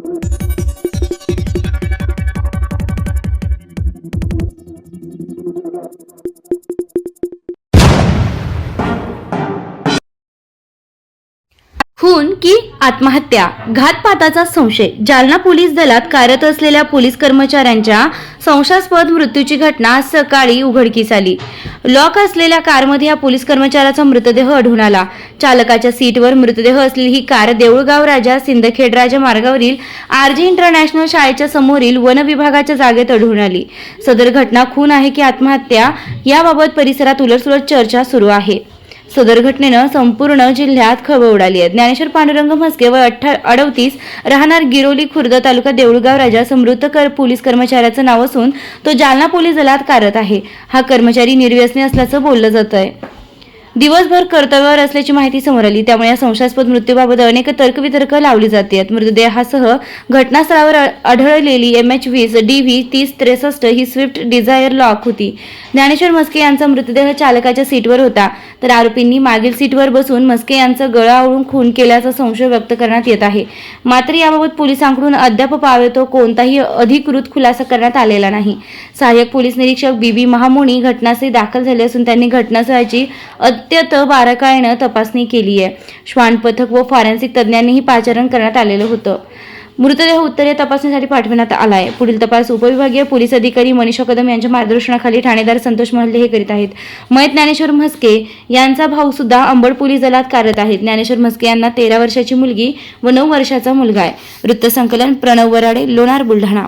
thank you खून की आत्महत्या घातपाताचा संशय. जालना पोलीस दलात कार्यरत असलेल्या पोलीस कर्मचाऱ्यांच्या संशयास्पद मृत्यूची घटना आज सकाळी उघडकीस आली. लॉक असलेल्या कारमध्ये या पोलीस कर्मचाऱ्याचा मृतदेह आढळून आला. चालकाच्या सीटवर मृतदेह असलेली ही कार देऊळगाव राजा सिंदखेड राजा मार्गावरील आरजी इंटरनॅशनल शाळेच्या समोरील वन विभागाच्या जागेत आढळून आली. सदर घटना खून आहे की आत्महत्या याबाबत परिसरात उलटसुलट चर्चा सुरू आहे. सदर घटनेनं संपूर्ण जिल्ह्यात खळबळ उडाली आहे ज्ञानेश्वर पांडुरंग म्हस्के व अठ्ठा अडवतीस राहणार गिरोली खुर्द तालुका देऊळगाव राजा समृद्ध कर पोलीस कर्मचाऱ्याचं नाव असून तो जालना पोलीस दलात कार्यरत आहे. हा कर्मचारी निर्व्यसनी असल्याचं बोललं जात आहे दिवसभर कर्तव्यावर असल्याची माहिती समोर आली. त्यामुळे या संशयास्पद मृत्यूबाबत अनेक तर्कवितर्क लावली जाते मृतदेहासह घटनास्थळावर आढळलेली एम एच वीस डी व्ही तीस त्रेसष्ट ही स्विफ्ट डिझायर लॉक होती. ज्ञानेश्वर मस्के यांचा मृतदेह चालकाच्या सीटवर होता. तर आरोपींनी मागील सीटवर बसून मस्के यांचा गळा आवळून खून केल्याचा संशय व्यक्त करण्यात येत आहे. मात्र याबाबत पोलिसांकडून अद्याप पावेतो कोणताही अधिकृत खुलासा करण्यात आलेला नाही. सहाय्यक पोलीस निरीक्षक बी बी महामुनी घटनास्थळी दाखल झाले असून त्यांनी घटनास्थळाची अत्यंत बारकाईनं तपासणी केली आहे श्वान पथक व फॉरेन्सिक तज्ज्ञांनीही पाचारण करण्यात आलेलं होतं. मृतदेह उत्तरीय तपासणीसाठी पाठवण्यात आला आहे पुढील तपास उपविभागीय पोलीस अधिकारी मनीषा कदम यांच्या मार्गदर्शनाखाली ठाणेदार संतोष महल्ले हे करीत आहेत. मयत ज्ञानेश्वर म्हस्के यांचा भाऊ सुद्धा अंबड पोलीस दलात कार्यरत आहेत. ज्ञानेश्वर म्हस्के यांना तेरा वर्षाची मुलगी व नऊ वर्षाचा मुलगा आहे. वृत्तसंकलन प्रणव वराडे लोणार बुलढाणा.